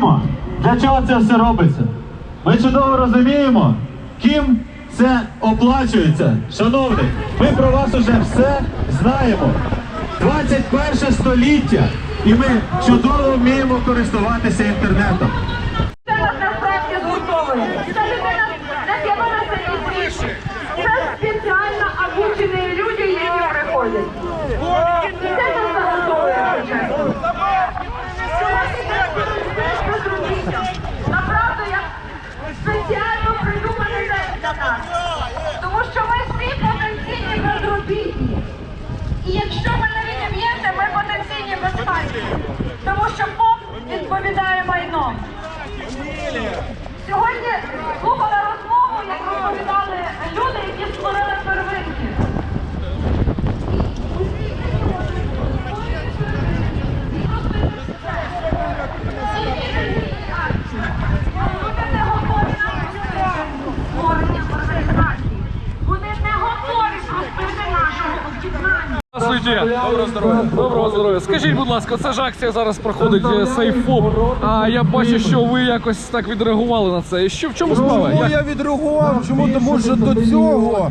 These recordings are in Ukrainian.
Для чого це все робиться? Ми чудово розуміємо, ким це оплачується. Шановний, ми про вас уже все знаємо. 21 століття, і ми чудово вміємо користуватися інтернетом. Це нас насправді. Це спеціально обучені люди, які приходять. І це нас загартовує, звичайно. Направду, як спеціально придуманий для нас. Тому що ми всі потенційні безробітні. І якщо ми не відіб'ємося, ми безпеки. Тому що ФОП відповідає майном. Сьогодні слухала розмову, як розповідали люди, які створили первинки. Вони не готові на створення організації. Вони не готові простити нашого об'єднання. Здравствуйте, доброго здоров'я. Доброго здоров'я. Скажіть, будь ласка, це ж акція зараз проходить е, сейфоп. А я бачу, що ви якось так відреагували на це. Що в чому справа? Чому Як- я відреагував? Чому? Тому що до цього,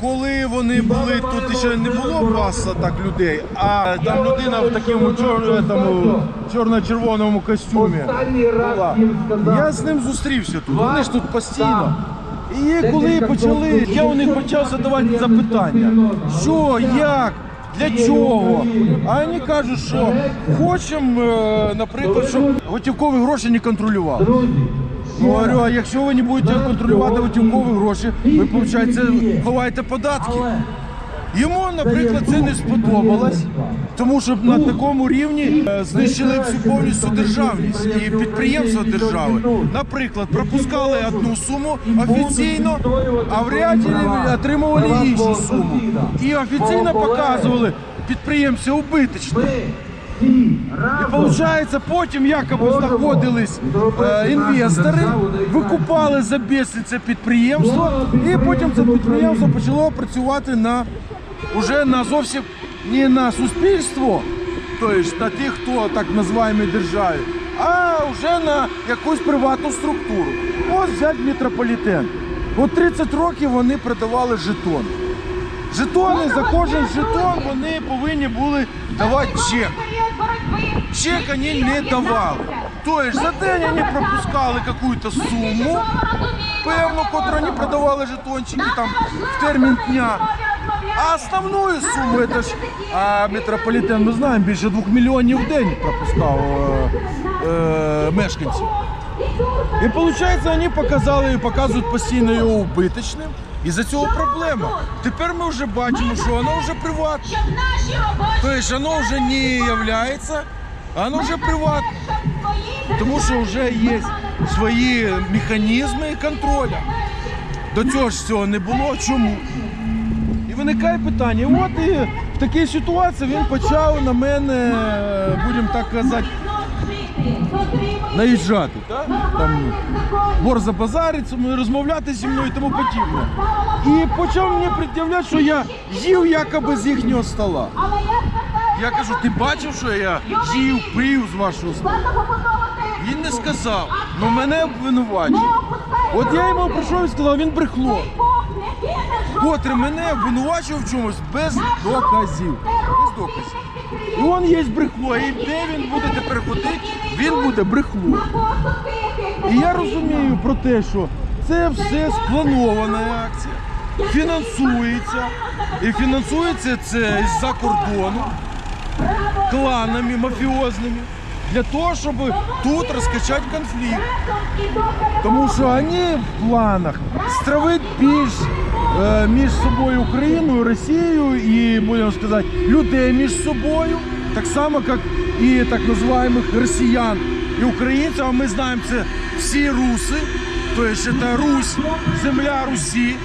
коли вони були тут, ще не було маса так людей, а там людина в такому чор- тому, чорно-червоному костюмі була. Я з ним зустрівся тут. Вони ж тут постійно. І коли почали, я у них почав задавати запитання, що, як, для чого. А вони кажуть, що хочемо, е, наприклад, щоб готівкові гроші не контролювали. Говорю, а якщо ви не будете контролювати готівкові гроші, ви, виходить, ховаєте податки. Йому, наприклад, це не сподобалось, тому що на такому рівні е, знищили всю повністю державність і підприємства держави. Наприклад, пропускали одну суму офіційно, а в реалі отримували іншу суму. І офіційно показували підприємця убиточні. І виходить, потім якоби знаходились е, інвестори, викупали за біси це підприємство, і потім це підприємство почало працювати на уже на зовсім не на суспільство, тобто на тих, хто так називаємо державі, а вже на якусь приватну структуру. Ось взять метрополітен. От 30 років вони продавали жетони. Жетони за кожен жетон вони повинні були давати чек. Чек вони не давали. Тобто за день вони пропускали якусь суму, певно, котру вони продавали жетончики там в термін дня. А основну суму, це ж а метрополітен, ми знаємо, більше двох мільйонів в день пропускав е, е, мешканців. І виходить, вони показали і показують постійно його убиточним. І за цього проблема. Тепер ми вже бачимо, що воно вже приватне. Тобто воно вже не а воно вже приватне. Тому що вже є свої механізми контролю. До цього ж цього не було. Чому? І виникає питання. От і в такій ситуації він почав на мене, будемо так казати, наїжджати. Там борза базарить, зі розмовляти зі мною і тому подібне. І почав мені пред'являти, що я їв якоби з їхнього стола. Я кажу, ти бачив, що я їв, пив з вашого стола? Він не сказав, але мене обвинувачує. От я йому прийшов і сказав, він брехло. Котре мене обвинувачував в чомусь без доказів. Без доказів. І він є брехло. І де він буде тепер ходити, він буде брехло. І я розумію про те, що це все спланована акція, фінансується. І фінансується це з-за кордону кланами мафіозними для того, щоб тут розкачати конфлікт. Тому що вони в планах стравити більш між собою Україною, Росією і, будемо сказати, людей між собою, так само, як і так називаємо росіян і українців. А ми знаємо, це всі руси, тобто це Русь, земля Русі,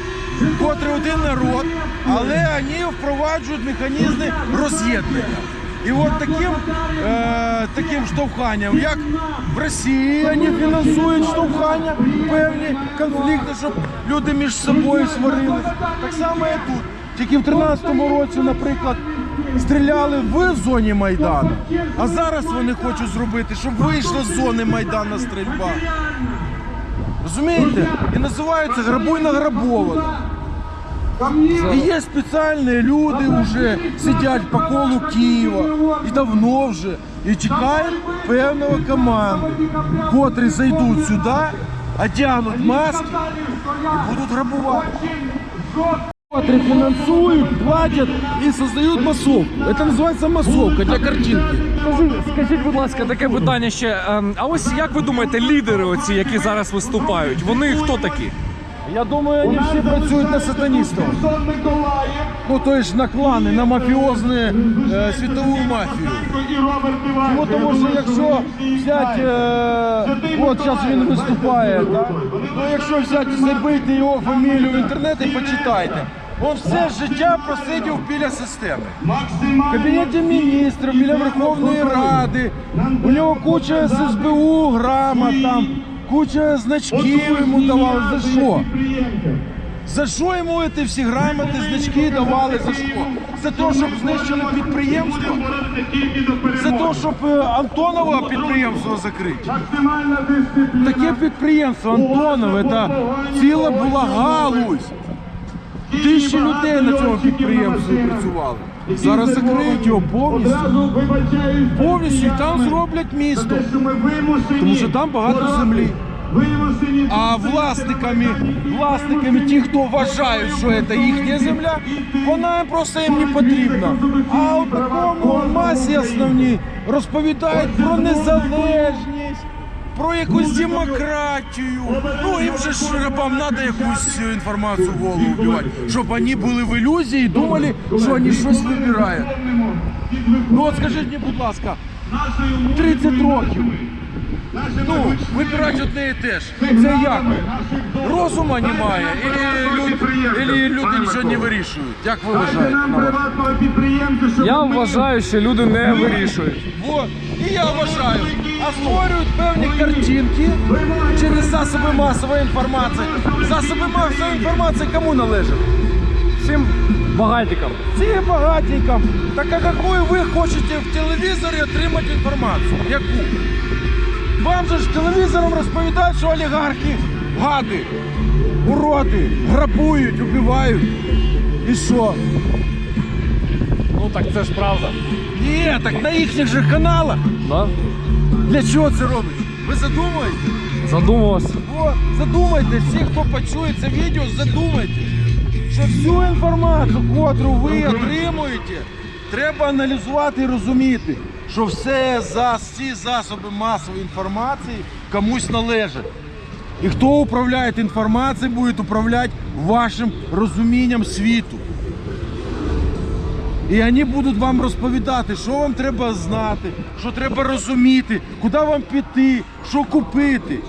котрий один народ, але вони впроваджують механізми роз'єднання. І от таким, е, таким штовханням, як в Росії вони фінансують штовхання, певні конфлікти, щоб люди між собою сварились. Так само і тут. Тільки в 13-му році, наприклад, стріляли в зоні Майдану. А зараз вони хочуть зробити, щоб вийшла з зони Майдану стрільба. Розумієте? І називається грабуй награбовано. І є спеціальні люди вже сидять по колу Києва і давно вже і чекають певного команди, котрі зайдуть сюди, одягнуть маски і будуть грабувати. Котрі фінансують, платять і создають масовку. Це називається масовка для картинки. Скажіть, будь ласка, таке питання ще. ем, А ось як ви думаєте, лідери, оці, які зараз виступають, вони хто такі? Я думаю, вони всі працюють на сатаністів. Ну, то есть на клани, на мафіозну е, світову мафію. Чому? Тому що якщо взяти, е, от зараз він виступає, так? ну якщо взяти забити його фамілію в інтернеті, почитайте. Він все життя просидів біля системи. В кабінеті міністрів, біля Верховної Ради. У нього куча ССБУ, грамот там, куча значків йому давали. За що? За що йому ці всі грамоти, значки давали? За що? За те, щоб знищили підприємство? За те, щоб е, Антонова підприємство закрити? Таке підприємство Антонов, це ціла була галузь. Тисячі людей на цьому підприємстві працювали. Зараз закриють його повністю. Повністю і там зроблять місто. Тому що там багато землі. А власниками, власниками ті, хто вважають, що це їхня земля, вона просто їм не потрібна. А у такому масі основні розповідають про незалежність, про якусь демократію. Ну їм же ж рабам треба якусь інформацію в голову вбивати, щоб вони були в ілюзії і думали, що вони щось вибирають. Ну от скажіть мені, будь ласка, 30 років. Ну, вибирати одне і те ж. Це як? Розума немає, і люди, люди нічого не вирішують. Як ви вважаєте? Я вважаю, що люди не вирішують. Во, і я вважаю, а створюють певні картинки через засоби масової інформації. Засоби масової інформації кому належать? Всім багатікам. Всім багатенькам. Так а яку ви хочете в телевізорі отримати інформацію? Яку? Вам же ж телевізором розповідають, що олігархи гади, уроди, грабують, убивають. І що? Ну так це ж правда. Ні, так на їхніх же каналах. Да? Для чого це робиться? Ви задумаєте? Задумався. О, задумайтесь, всі, хто почує це відео, задумайтесь, що всю інформацію, котру ви отримуєте, треба аналізувати і розуміти, що все за всі засоби масової інформації комусь належать. І хто управляє інформацією, буде управляти вашим розумінням світу. І вони будуть вам розповідати, що вам треба знати, що треба розуміти, куди вам піти, що купити.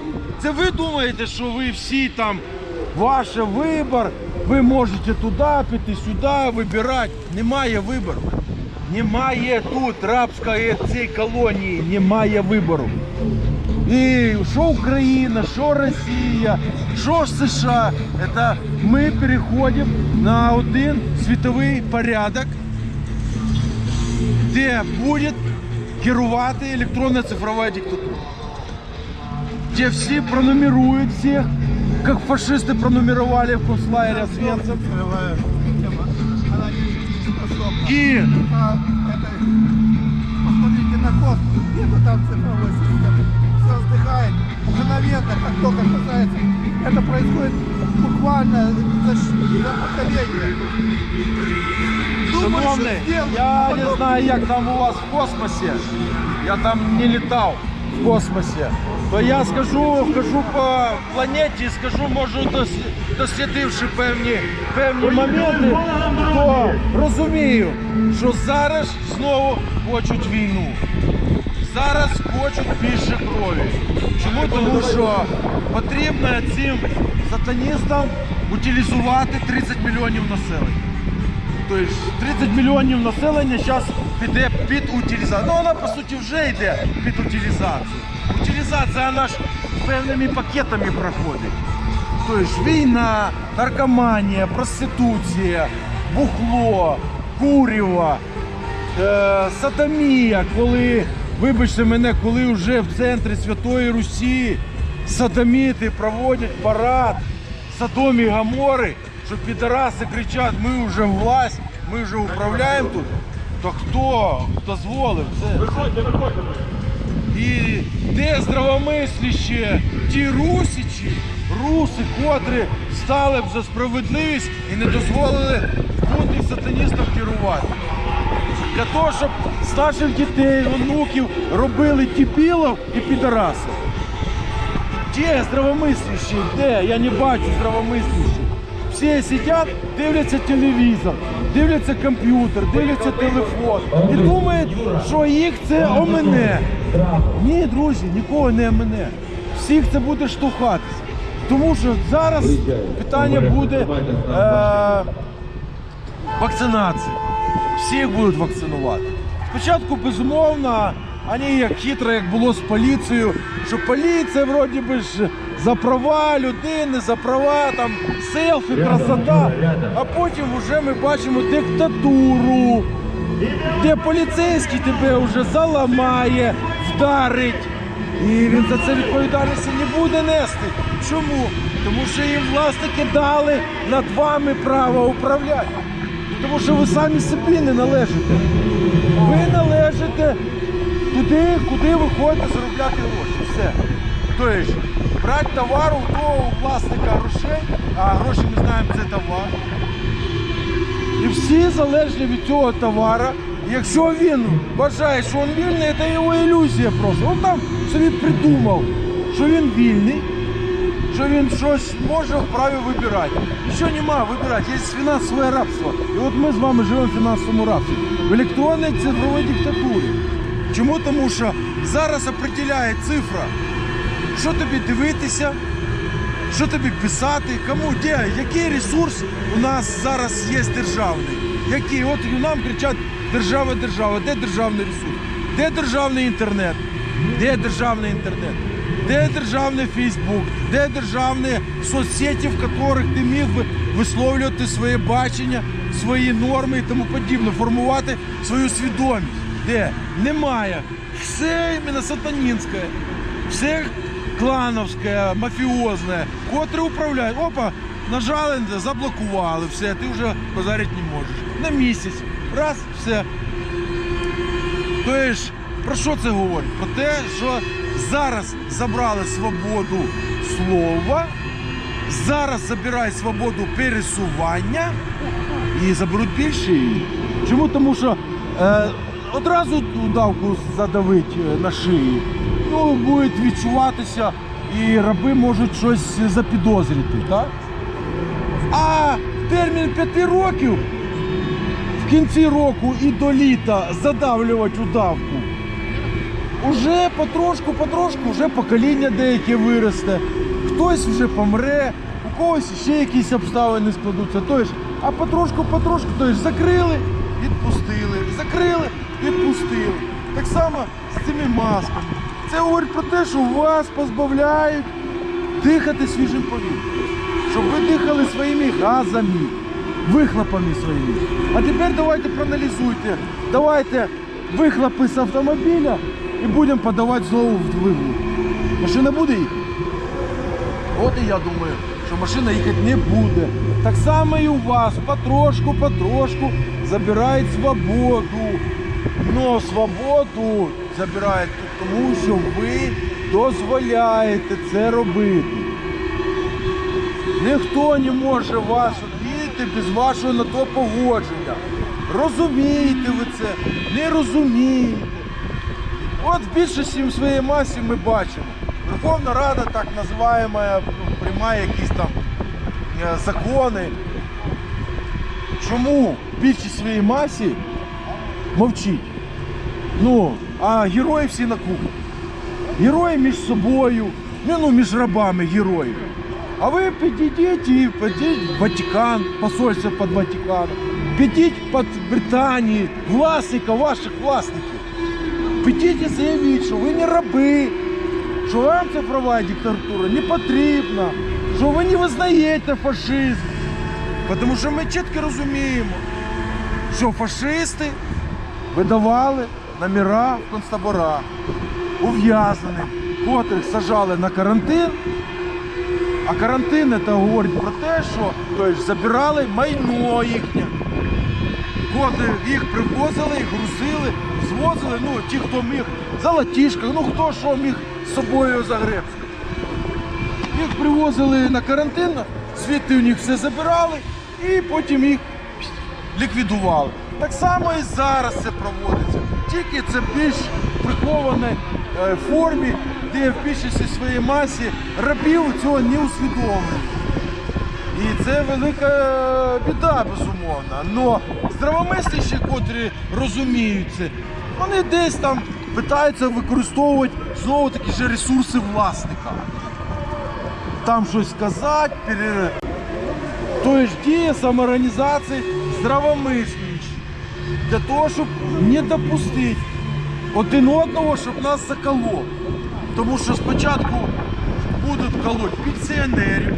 Це ви думаєте, що ви всі там, ваш вибір, ви можете туди піти, сюди вибирати. Немає вибору. Немає тут рабської цієї колонії, немає вибору. І що Україна, що Росія, що США, це ми переходимо на один світовий порядок, де буде керувати електронна цифрова диктатура. Де всі пронумерують всіх, як фашисти пронумерували в концлагері Освенцим. І Посмотрите на космос, нету там цифровой системы. Все вздыхает мгновенно, как только касается. Это происходит буквально за, ш- за поколение. Думаешь, Шановний, что сделал, я потом- не знаю, як там у вас в космосі. Я там не літав в космосі. То я скажу, кажу по планеті, і скажу, можу дос- дослідивши певні, певні моменти, то розумію, що зараз знову хочуть війну. Зараз хочуть більше крові. Чому? Тому що потрібно цим сатаністам утилізувати 30 мільйонів населення. Тобто 30 мільйонів населення зараз піде під утилізацію. Ну вона по суті вже йде під утилізацію. Утилізація вона ж певними пакетами проходить. Тобто війна, наркоманія, проституція, бухло, куріва. е, сатамія, коли, вибачте мене, коли вже в центрі Святої Русі садоміти проводять парад Содомі і Гамори, що підараси кричать, ми вже власть, ми вже управляємо тут. То хто дозволив це? Виходьте, виходьте. І де здравомисляще ті русичі, руси, котрі стали б за справедливість і не дозволили бути сатаністам керувати. Для того, щоб з наших дітей, онуків робили дебілів і підарасів. Де здравомислящі? Де? Я не бачу здравомислящих. Всі сидять, дивляться телевізор, дивляться комп'ютер, дивляться телефон і думають, що їх це омине. Ні, друзі, нікого не омине. Всіх це буде штовхатися. Тому що зараз питання буде е, вакцинації. Всіх будуть вакцинувати. Спочатку, безумовно, вони як хитро, як було з поліцією, що поліція вроді би ж за права людини, за права там селфі, красота. А потім вже ми бачимо диктатуру, де поліцейський тебе вже заламає, вдарить. І він за це відповідальності не буде нести. Чому? Тому що їм власники дали над вами право управляти. Тому що ви самі собі не належите. Ви належите туди, куди ви ходите заробляти гроші. Все. Тобто, брати товар у того власника грошей, а гроші ми знаємо, це товар. І всі залежні від цього товара. Якщо він вважає, що він вільний, це його ілюзія просто. Він там собі придумав, що він вільний, що він щось може вправі вибирати. Нічого нема вибирати, є фінансове рабство. І от ми з вами живемо в фінансовому рабстві. В електронній цифровій диктатурі. Чому? Тому що зараз определяє цифра, що тобі дивитися, що тобі писати, кому, де, який ресурс у нас зараз є державний. Який? От нам кричать держава, держава. Де державний ресурс? Де державний інтернет? Де державний інтернет? Де державний Фейсбук? Де державні соцсеті, в яких ти міг би висловлювати своє бачення, свої норми і тому подібне, формувати свою свідомість? Де? Немає. Все іменно сатанінське, все клановське, мафіозне, котре управляє. Опа, нажали, заблокували, все, ти вже базарити не можеш. На місяць. Раз, все. Тобто, про що це говорить? Про те, що зараз забрали свободу слова, зараз забирають свободу пересування і заберуть більше її. Чому? Тому що е, одразу давку задавить е, на шиї, ну, буде відчуватися, і раби можуть щось запідозрити. Так? А термін п'яти років в кінці року і до літа задавлювати удавку. Уже потрошку, потрошку, вже покоління деяке виросте, хтось вже помре, у когось ще якісь обставини складуться. Тобто, а потрошку, потрошку, тобто закрили, відпустили, закрили, відпустили. Так само з цими масками. Це говорить про те, що вас позбавляють дихати свіжим повітрям, щоб ви дихали своїми газами, вихлопами своїми. А тепер давайте проаналізуйте. Давайте вихлопи з автомобіля і будемо подавати знову в двигун. Машина буде їхати? От і я думаю, що машина їхати не буде. Так само і у вас потрошку, потрошку забирають свободу. Но свободу забирають тому, що ви дозволяєте це робити. Ніхто не може вас обійти без вашого на то погодження. Розумієте ви це, не розумієте. От в більшості в своїй масі ми бачимо. Верховна Рада, так називаємо, приймає якісь там е, закони. Чому в більшість своїй масі мовчить? Ну, а герої всі на кухні. Герої між собою, ну, ну між рабами герої. А ви підійдіть і підіть в Ватикан, посольство під Ватиканом. Підіть під Британії, власника ваших власників. Підіть і заявіть, що ви не раби, що вам цифрова диктатура не потрібна, що ви не визнаєте фашизм. Тому що ми чітко розуміємо, що фашисти видавали номера в концтаборах ув'язненим, котрих сажали на карантин. А карантин це говорить про те, що тобто, забирали майно їхнє. Коли їх привозили, їх грузили, звозили, ну ті, хто міг золотішка, ну хто що міг з собою загребти. Їх привозили на карантин, звідти у них все забирали і потім їх ліквідували. Так само і зараз це проводиться. Тільки це більш прихованій е, формі, де в більшості своїй масі рабів цього не усвідомлюють. І це велика біда, безумовно. Но здравомисліші, котрі розуміють це, вони десь там питаються використовувати знову такі ж ресурси власника. Там щось сказати, пере... Тобто діє самоорганізації здравомислюючі. Для того, щоб не допустити один одного, щоб нас заколов. Тому що спочатку будуть колоть пенсіонерів,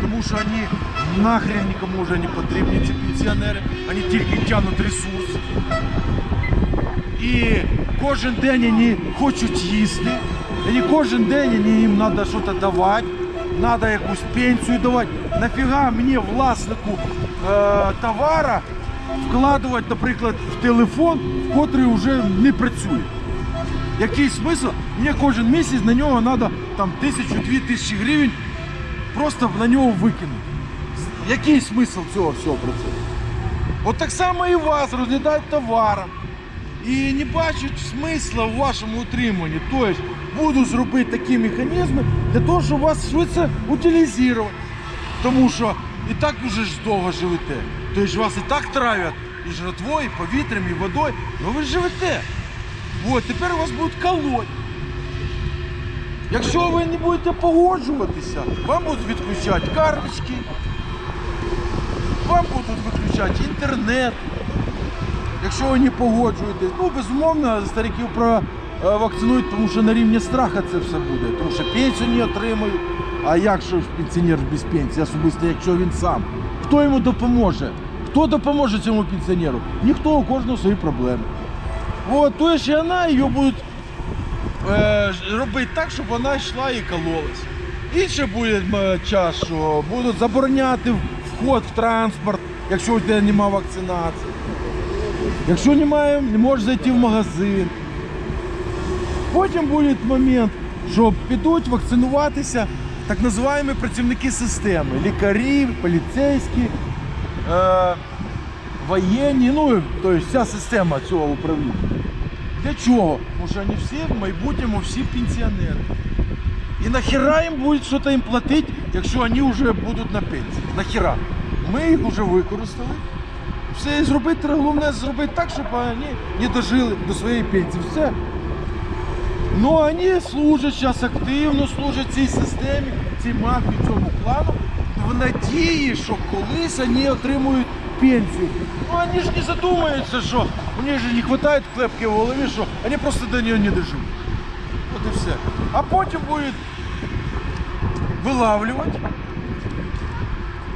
тому що вони нахрен нікому вже не потрібні, ці пенсіонери, вони тільки тягнуть ресурс. І кожен день вони хочуть їсти, і кожен день вони їм треба щось давати, треба якусь пенсію давати. Нафіга мені власнику е, товара вкладувати, наприклад, в телефон, в котрий вже не працює. Який смисл? Мені кожен місяць на нього треба там тисячу-дві тисячі гривень просто на нього викинути. Який смисл цього всього процесу? От так само і вас розглядають товаром і не бачать смисла в вашому утриманні. Тобто буду зробити такі механізми для того, щоб вас швидше утилізувати. Тому що і так дуже ж довго живете. Тобто вас і так травять і жратвою, і повітрям, і водою. Ну ви живете. От, тепер вас будуть колоть. Якщо ви не будете погоджуватися, вам будуть відключати карточки, вам будуть виключати інтернет. Якщо ви не погоджуєтесь, ну безумовно, стариків про е, тому що на рівні страха це все буде, тому що пенсію не отримають. А як що ж пенсіонер без пенсії, особисто якщо він сам? Хто йому допоможе? Хто допоможе цьому пенсіонеру? Ніхто, у кожного свої проблеми. От, то ще вона її будуть е, робити так, щоб вона йшла і кололась. І ще буде час, що будуть забороняти вход в транспорт, якщо у тебе немає вакцинації. Якщо немає, не можеш зайти в магазин. Потім буде момент, що підуть вакцинуватися так називаємо працівники системи, лікарі, поліцейські, е, воєнні, ну, тобто вся система цього управління. Для чого? Тому що вони всі в майбутньому всі пенсіонери. І нахіра їм буде щось їм платити, якщо вони вже будуть на пенсії. Нахіра? Ми їх вже використали. Все зробити, головне зробити так, щоб вони не дожили до своєї пенсії. Все. Ну вони служать зараз активно, служать цій системі, цій мафії, цьому клану, в надії, що колись вони отримують пенсію. Ну вони ж не задумаються, що у них же не вистачає клепки в голові, що вони просто до нього не доживуть. От і все. А потім будуть вилавлювати.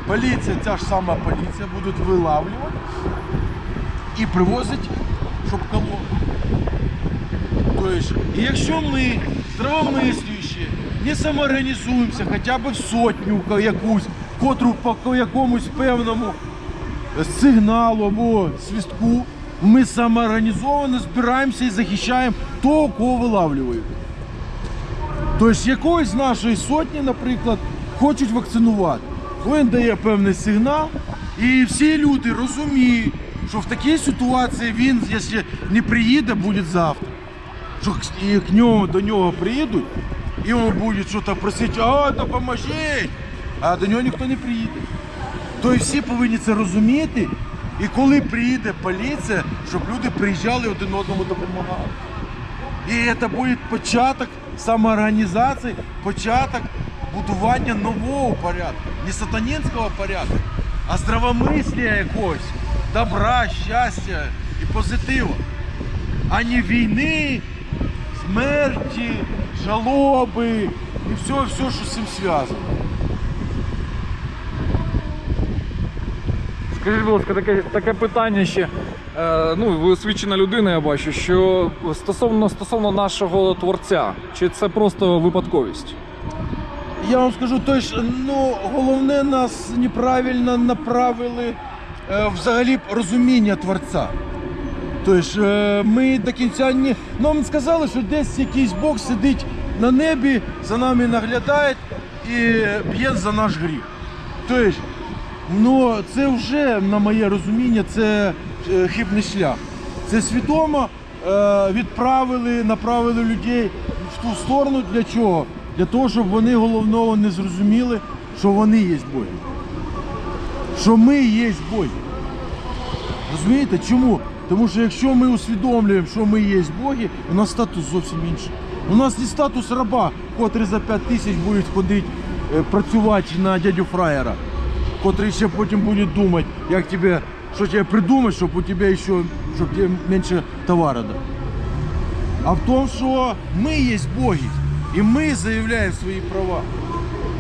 Поліція, ця ж сама поліція, будуть вилавлювати і щоб колоти. Тобто, і якщо ми, здравомислюючі, не самоорганізуємося хоча б в сотню якусь, котру по якомусь певному сигналу або свістку, ми самоорганізовано збираємося і захищаємо того, кого вилавлюють. Тобто якоїсь нашої сотні, наприклад, хочуть вакцинувати. Він дає певний сигнал, і всі люди розуміють, що в такій ситуації він, якщо не приїде, буде завтра. Що і к ньому, до нього приїдуть, і він буде щось просити, а допоможіть, а до нього ніхто не приїде. Тобто всі повинні це розуміти, і коли приїде поліція, щоб люди приїжджали один одному допомагали. І це буде початок самоорганізації, початок будування нового порядку, не сатанінського порядку, а здравомислія якогось, добра, щастя і позитиву, а не війни, смерті, жалоби і все, все, що з цим зв'язано. Скажіть, будь ласка, таке, таке питання ще. Е, ну, ви освічена людина, я бачу, що стосовно стосовно нашого творця, чи це просто випадковість? Я вам скажу, то ж, ну, головне нас неправильно направили е, взагалі розуміння творця. Тобто е, ми до кінця не. Нам сказали, що десь якийсь Бог сидить на небі, за нами наглядає і б'є за наш гріх. Тобто, ну, це вже, на моє розуміння, це е, хибний шлях. Це свідомо е, відправили, направили людей в ту сторону для чого? Для того, щоб вони головного не зрозуміли, що вони є боги. Що ми є боги. Розумієте, чому? Тому що якщо ми усвідомлюємо, що ми є боги, у нас статус зовсім інший. У нас не статус раба, котрий за 5 тисяч буде ходити е, працювати на дядю фраєра, котрий ще потім буде думати, як тебе, що тебе придумати, щоб у тебе ще, щоб тебе менше товару. А в тому, що ми є боги, і ми заявляємо свої права,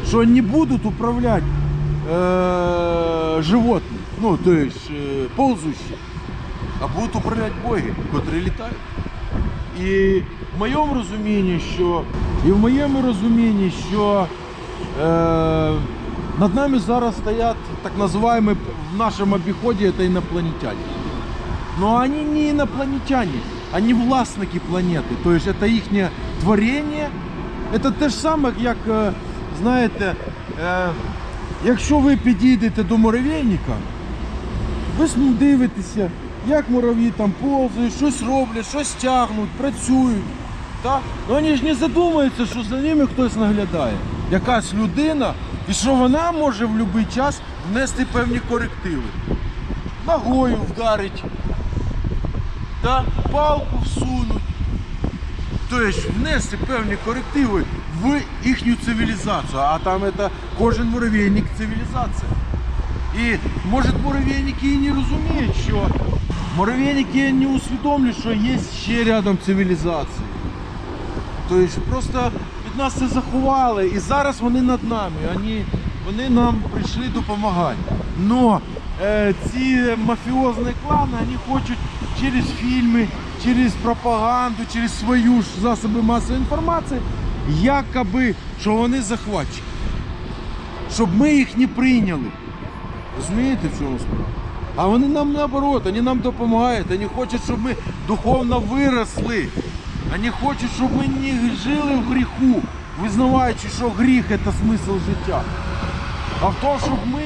що не будуть управляти е, животні, ну, то есть, е, ползущі, а будуть управляти боги, котрі літають. І в моєму розумінні, що і в моєму розумінні, що е, над нами зараз стоять так називаємо в нашому обіході це інопланетяне. Но они не инопланетяне, они власники планети. Тобто це їхнє творення. Це те ж саме, як, е, знаєте, е, якщо ви підійдете до муравейника, ви ж дивитеся, як мурав'ї там повзають, щось роблять, щось тягнуть, працюють. Так? Ну вони ж не задумуються, що за ними хтось наглядає. Якась людина, і що вона може в будь-який час внести певні корективи. Ногою вдарить, та палку всунуть. Тобто внести певні корективи в їхню цивілізацію. А там це кожен муравейник цивілізація. І може муравейники і не розуміють, що муравейники не усвідомлюють, що є ще рядом цивілізації. Тобто просто від нас це заховали, і зараз вони над нами. Вони, вони нам прийшли допомагати. Но е, ці мафіозні клани вони хочуть через фільми, через пропаганду, через свою ж засоби масової інформації, якоби, що вони захватчики. Щоб ми їх не прийняли. Розумієте, в чому справа? А вони нам наоборот, вони нам допомагають, вони хочуть, щоб ми духовно виросли. Вони хочуть, щоб ми не жили в гріху, визнаваючи, що гріх це смисл життя. А в тому, щоб ми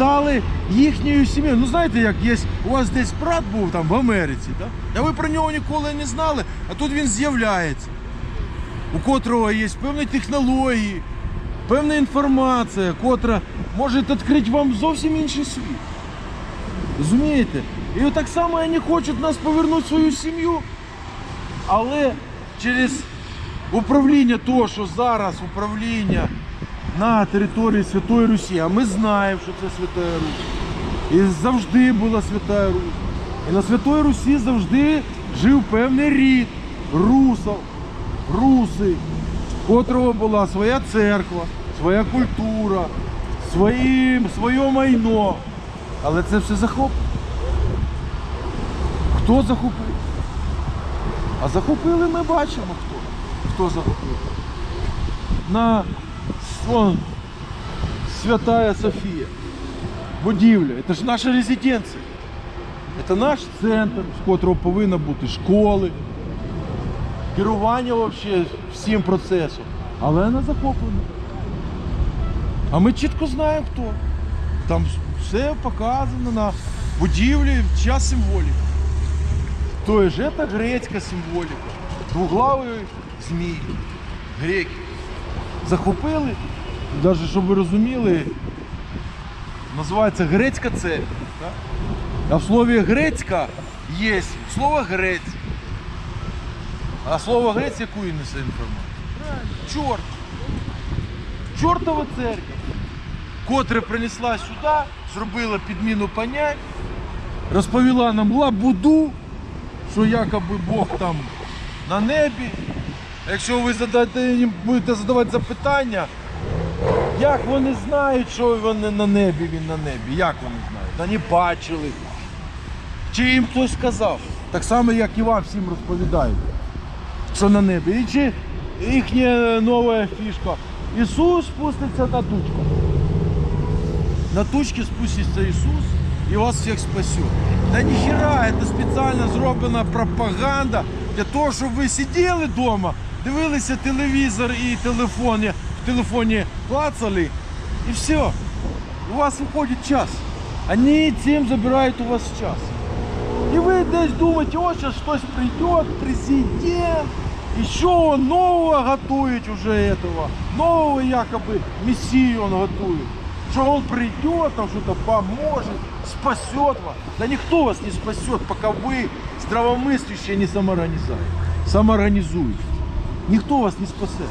стали їхньою сім'єю. Ну знаєте, як є, у вас десь брат був там в Америці, да? а ви про нього ніколи не знали, а тут він з'являється, у котрого є певні технології, певна інформація, котра може відкрити вам зовсім інший світ. Розумієте? І так само вони хочуть нас повернути в свою сім'ю, але через управління того, що зараз управління на території Святої Русі, а ми знаємо, що це Свята Русь. І завжди була Свята Русь. І на Святої Русі завжди жив певний рід русов, руси, у котрого була своя церква, своя культура, свої, своє майно. Але це все захоплено. Хто захопив? А захопили ми бачимо хто. Хто захопив. На вон, Святая Софія. Будівля. Це ж наша резиденція. Це наш центр, з котрого повинна бути школи, керування взагалі всім процесом. Але вона захоплена. А ми чітко знаємо хто. Там все показано на будівлі, час символіки. Тобто це грецька символіка. Двуглавий змій. Греки. Захопили, навіть щоб ви розуміли, називається грецька так? А в слові грецька є слово грець. А слово грець яку і несе інформацію? Чорт. Чортова церква, котра принесла сюди, зробила підміну понять, розповіла нам лабуду, що якоби Бог там на небі. Якщо ви задаєте, їм будете задавати запитання, як вони знають, що вони на небі, він на небі, як вони знають? Вони бачили. Чи їм хтось сказав? Так само, як і вам всім розповідають, що на небі. І чи їхня нова фішка. Ісус спуститься на тучку. На тучки спуститься Ісус і вас всіх спасет. Та ніхіра, це спеціально зроблена пропаганда для того, щоб ви сиділи вдома, дивилися телевізор і телефоні, в телефоні клацали, і все. У вас виходить час. Вони цим забирають у вас час. І ви десь думаєте, о, зараз хтось прийде, президент, і що нового готують уже этого, нового якобы мессию он готует. Что он придет, там что-то поможет, спасет вас. Да никто вас не спасет, пока вы здравомыслящие не самоорганизуете. Самоорганизуете. Никто вас не спасет.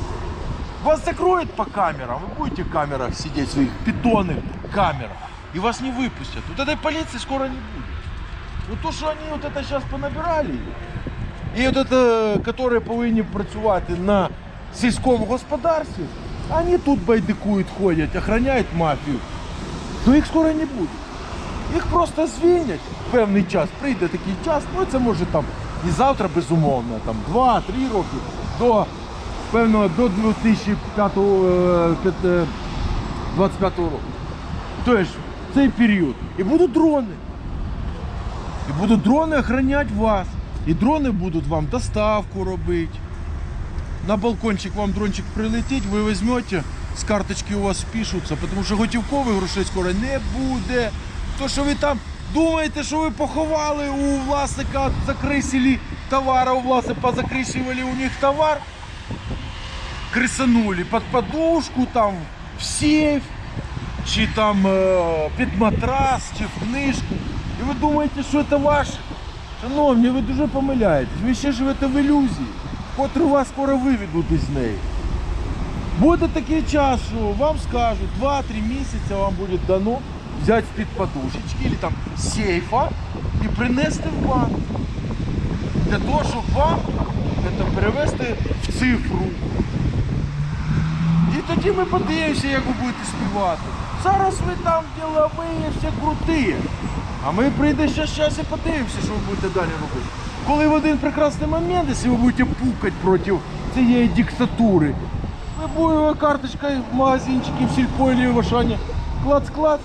Вас закроют по камерам, вы будете в камерах сидеть, в своих питонных камерах, и вас не выпустят. Вот этой полиции скоро не будет. Вот то, що вони от это зараз понабирали, і от это, которые повинні працювати на сільському господарстві, вони тут байдикують, ходять, охороняють мафію. Ну їх скоро не буде. Їх просто звільнять в певний час. Прийде такий час, ну це може там не завтра, безумовно, там 2-3 роки до певного до 2005 е, е, 25 року. Тобто цей період. І будуть дрони. І будуть дрони охороняти вас. І дрони будуть вам доставку робити. На балкончик вам дрончик прилетить, ви візьмете, з карточки у вас спишуться, тому що готівкових грошей скоро не буде. То, що ви там думаєте, що ви поховали у власника, закрисили товар, а у власника позакрисували у них товар, крисанули під подушку, там, в сейф, чи там е, під матрас, чи в книжку. І ви думаєте, що це ваше? Шановні, ви дуже помиляєтесь. Ви ще живете в ілюзії, котру вас скоро виведуть із неї. Буде такий час, що вам скажуть, 2-3 місяці вам буде дано взяти з-під подушечки або там сейфа і принести в банк. Для того, щоб вам це перевести в цифру. І тоді ми подивимося, як ви будете співати. Зараз ви там ділові, всі круті. А ми прийде ще час і подивимося, що ви будете далі робити. Коли в один прекрасний момент, якщо ви будете пукати проти цієї диктатури, ви будете карточкою в магазинчикі, в сільпо в Ашані, клац-клац,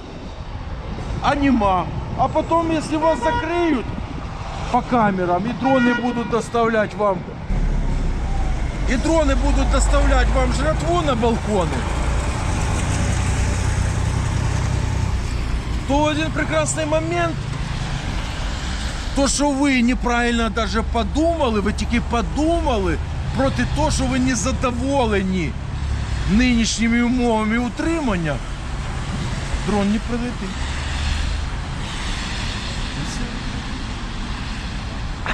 а нема. А потом, если вас закриють по камерам, і дрони будуть доставляти вам и дроны будут доставлять вам жратву на балконы, то в один прекрасный момент то, що ви неправильно даже подумали, ви тільки подумали проти того, що ви не задоволені нинішніми умовами утримання, дрон не прилетить.